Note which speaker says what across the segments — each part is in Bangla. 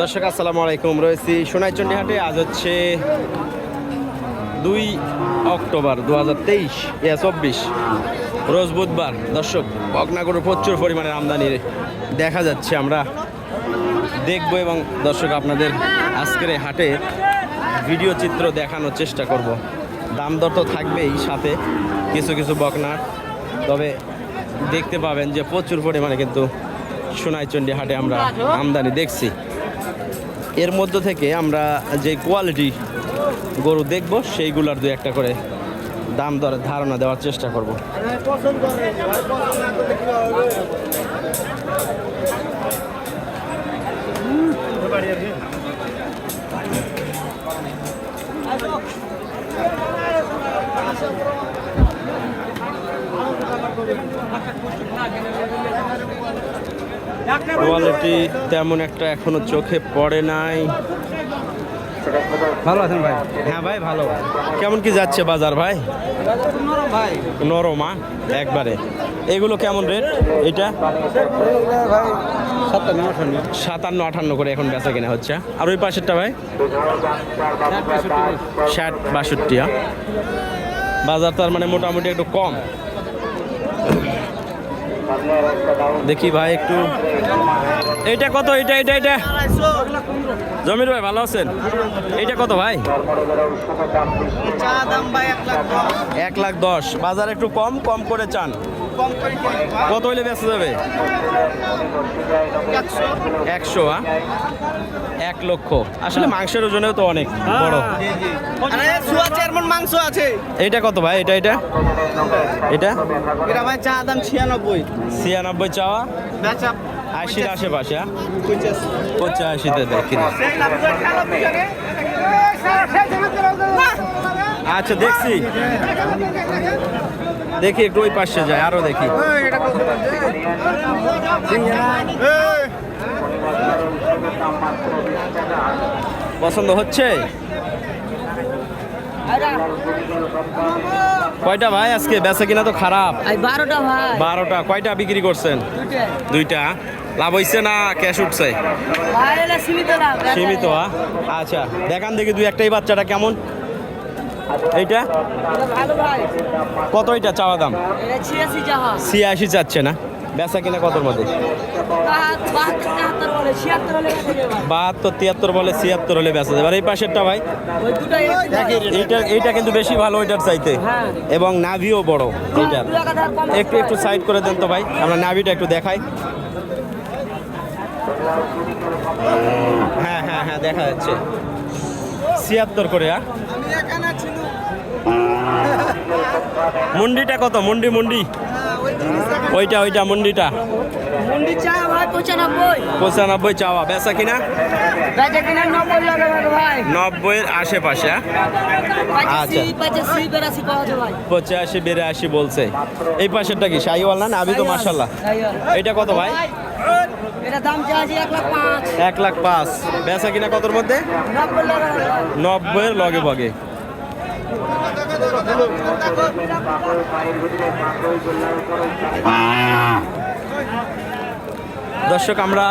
Speaker 1: দর্শক, আসসালামু আলাইকুম। রয়েছি সোনাইচন্ডী হাটে আজ হচ্ছে দুই অক্টোবর দু হাজার তেইশ, ইয়া চব্বিশ। রোজ বুধবার। দর্শক বকনাগরে প্রচুর পরিমাণে আমদানি দেখা যাচ্ছে। আমরা দেখব এবং দর্শক, আপনাদের আজকের হাটে ভিডিও চিত্র দেখানোর চেষ্টা করব। দাম দর তো থাকবেই সাথে কিছু কিছু বকনার তবে দেখতে পাবেন যে প্রচুর পরিমাণে কিন্তু সোনাইচন্ডী হাটে আমরা আমদানি দেখছি। এর মধ্য থেকে আমরা যে কোয়ালিটি গরু দেখব, সেইগুলোর দু একটা করে দাম দরের ধারণা দেওয়ার চেষ্টা করব। কোয়ালিটি তেমন একটা এখনও চোখে পড়ে নাই।
Speaker 2: ভালো আছেন ভাই?
Speaker 1: হ্যাঁ ভাই ভালো। কেমন কি যাচ্ছে বাজার ভাই?
Speaker 2: ভাই
Speaker 1: নরমা একবারে। এগুলো কেমন রেট এটা? সাতান্ন আটান্ন করে এখন বেচা কেনা হচ্ছে। আর ওই পাশেরটা ভাই? ষাট বাষট্টি? বাজার তার মানে মোটামুটি একটু কম। দেখি ভাই একটু। এইটা কত? এটা এটা এটা জমির ভাই ভালো আছেন? এইটা কত ভাই?
Speaker 2: চা দাম ভাই এক লাখ দশ।
Speaker 1: বাজার একটু কম কম করে চান। কত হইলে বেঁচে যাবে?
Speaker 2: একশো
Speaker 1: হ্যাঁ? এক লক্ষ। আসলে মাংসের ওজনেও তো অনেক বড়।
Speaker 2: আরে সুয়া চেয়ারম্যান মাংস আছে।
Speaker 1: এইটা কত ভাই? এটা এটা এটা
Speaker 2: এটা ভাই চা দাম ছিয়ানব্বই।
Speaker 1: ছিয়ানব্বই চাওয়া? আশির আশেপাশে হ্যাঁ?
Speaker 2: পঁচাশি।
Speaker 1: পঁচাশিতে দেখি আচ্ছা দেখছি। দেখি একটু ওই পাশে যায় আরও দেখি। পছন্দ হচ্ছে? কয়টা ভাই আজকে? বেচা কিনা তো খারাপ।
Speaker 3: বারোটা ভাই।
Speaker 1: বারোটা। কয়টা বিক্রি করছেন?
Speaker 3: দুইটা।
Speaker 1: লাভ হইছে না ক্যাশ উঠছে?
Speaker 3: সীমিত?
Speaker 1: আচ্ছা দেখান দেখি দুই একটাই বাচ্চাটা কেমন? এইটা? কত এটা চাওয়া দাম?
Speaker 3: ছিয়াশি
Speaker 1: চাচ্ছে না। বেচা কিনা কতর মধ্যে?
Speaker 3: বাহাত্তর,
Speaker 1: তিয়াত্তর বলে ছিয়াত্তর হলে বেচা যাবে। আর এই পাশেরটা ভাই? এইটা এইটা কিন্তু বেশি ভালো ওইটার চাইতে। এবং নাভিও বড় এইটার। একটু একটু সাইড করে দেন তো ভাই। আমরা নাভিটা একটু দেখাই। হ্যাঁ হ্যাঁ হ্যাঁ দেখা যাচ্ছে। ছিয়াত্তর করে হ্যাঁ? মুন্ডিটা কত? মুন্ডি মুন্ডি? ওইটা ওইটা মুন্ডিটা।
Speaker 3: পঁচানব্বই।
Speaker 1: চাওয়া। বেচা কিনা? নব্বইয়ের আশেপাশে? আচ্ছা।
Speaker 3: পঁচাশি বেরাশি
Speaker 1: বলছে। এই পাশেরটা কি? শাহিওয়াল না? নাভি তো মার্শাল্লাহ এইটা কত ভাই?
Speaker 3: এটা এক লাখ পাঁচ।
Speaker 1: বেচা কিনা কতর মধ্যে?
Speaker 3: নব্বই লগে ভাই।
Speaker 1: নব্বইয়ের লগে বগে দর্শক, আমরা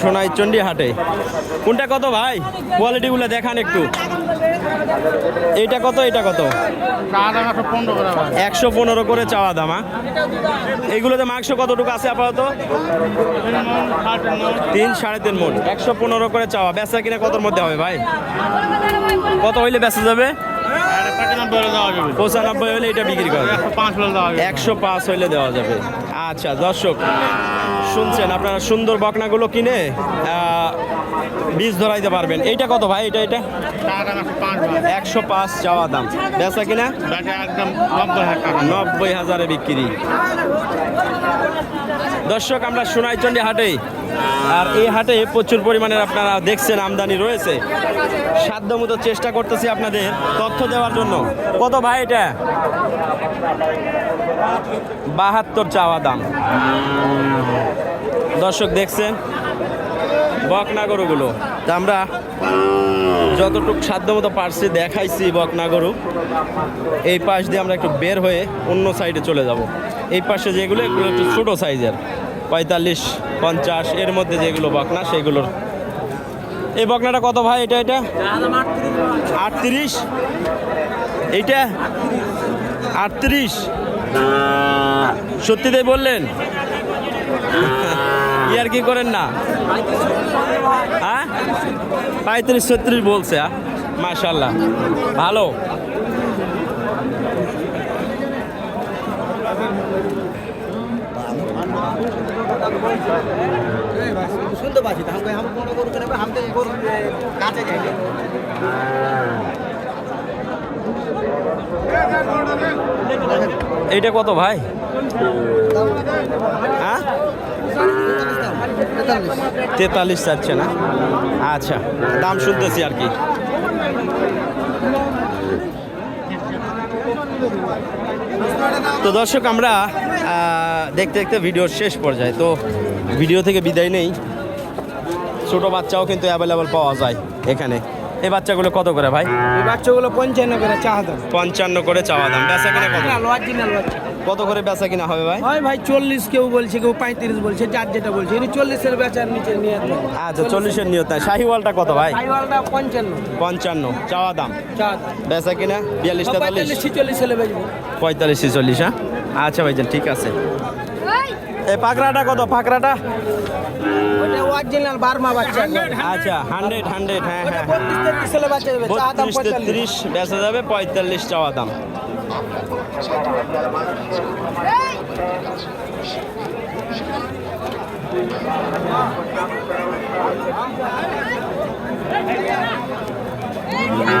Speaker 1: সোনাইচন্ডী হাটে কোনটা কত ভাই? কোয়ালিটিগুলো দেখান একটু। এইটা কত এটা কত? একশো পনেরো করে চাওয়া দাম? এইগুলোতে মাংস কতটুকু আছে আপাতত? তিন সাড়ে তিন মন একশো পনেরো করে চাওয়া। বেচা কিনা কতর মধ্যে হবে ভাই? কত হইলে বেচা যাবে? পঁচানব্বই হলে এটা বিক্রি করা একশো পাঁচ হলে দেওয়া যাবে। আচ্ছা দর্শক শুনছেন আপনারা সুন্দর বকনাগুলো কিনে বীজ ধরাইতে পারবেন। এইটা কত ভাই? এটা এটা একশো পাঁচ চাওয়া দাম। বেচা কিনা? নব্বই হাজারে বিক্রি। দর্শক, আমরা সোনাইচন্ডী হাটে, আর এই হাটে প্রচুর পরিমাণে আপনারা দেখছেন, আমদানি রয়েছে। সাধ্য মতো চেষ্টা করতেছি আপনাদের তথ্য দেওয়ার জন্য। কত ভাই এটা? বাহাত্তর চাওয়া দাম। দর্শক, দেখছেন? বকনা গরুগুলো তা আমরা যতটুক সাধ্য মতো পারছি দেখাইছি বকনা গরু এই পাশ দিয়ে আমরা একটু বের হয়ে অন্য সাইডে চলে যাব। এই পাশে যেগুলো, এগুলো একটু ছোটো সাইজের পঁয়তাল্লিশ, পঞ্চাশ, এর মধ্যে যেগুলো বকনা, সেগুলোর। এই বকনাটা কত ভাই এটা এটা? আটত্রিশ। এইটা? আটত্রিশ। সত্যিটাই বললেন? ইয়ার কি করেন না হ্যাঁ পঁয়ত্রিশ ছত্রিশ বলছে হ্যাঁ মাশাল্লাহ ভালো
Speaker 2: শুনতে পাচ্ছি তো हम हम কোনো গরু কিনবে हम তো গরু কাছে যাই
Speaker 1: এইটা কত ভাই হ্যাঁ তেতাল্লিশ। চাচ্ছে না? আচ্ছা দাম শুনতেছি আর কি। তো দর্শক আমরা দেখতে দেখতে ভিডিওর শেষ পর্যায়ে। তো ভিডিও থেকে বিদায় নেই। ছোট বাচ্চাও কিন্তু অ্যাভেলেবল পাওয়া যায় এখানে। এই বাচ্চাগুলো কত করে ভাই?
Speaker 2: এই বাচ্চাগুলো পঞ্চান্ন করে চা দাম।
Speaker 1: পঞ্চান্ন করে চাওয়া দাম। বেচা কিনা কত? কত করে বেচা কিনা হবে ভাই?
Speaker 2: হয় ভাই চল্লিশ কেউ বলছে কেউ পঁয়ত্রিশ বলছে যার যেটা বলছে। এটা চল্লিশের বেচার নিচে নিয়ে
Speaker 1: আচ্ছা চল্লিশের নিয়ত। শাহিওয়ালটা কত ভাই?
Speaker 2: শাহিওয়ালটা পঞ্চান্ন।
Speaker 1: পঞ্চান্ন। চাওয়া
Speaker 2: দাম?
Speaker 1: বেচা কিনা? বিয়াল্লিশ তেতাল্লিশ
Speaker 2: পঁয়তাল্লিশ ছিচল্লিশ হলে বেচবো।
Speaker 1: পঁয়তাল্লিশ ছেচল্লিশ হ্যাঁ? আচ্ছা ভাইজান ঠিক আছে। এই পাকড়াটা কত পাকড়াটা
Speaker 2: ওটা অরিজিনাল বার্মা বাচ্চা
Speaker 1: আচ্ছা হান্ড্রেড হান্ড্রেড হ্যাঁ
Speaker 2: ওটা
Speaker 1: হ্যাঁ
Speaker 2: বত্রিশ তেত্রিশ হলে বাচ্চা দেবে চা দাম
Speaker 1: বত্রিশ
Speaker 2: পঁয়তাল্লিশ
Speaker 1: তেত্রিশ বেচা যাবে পঁয়তাল্লিশ চাওয়া দাম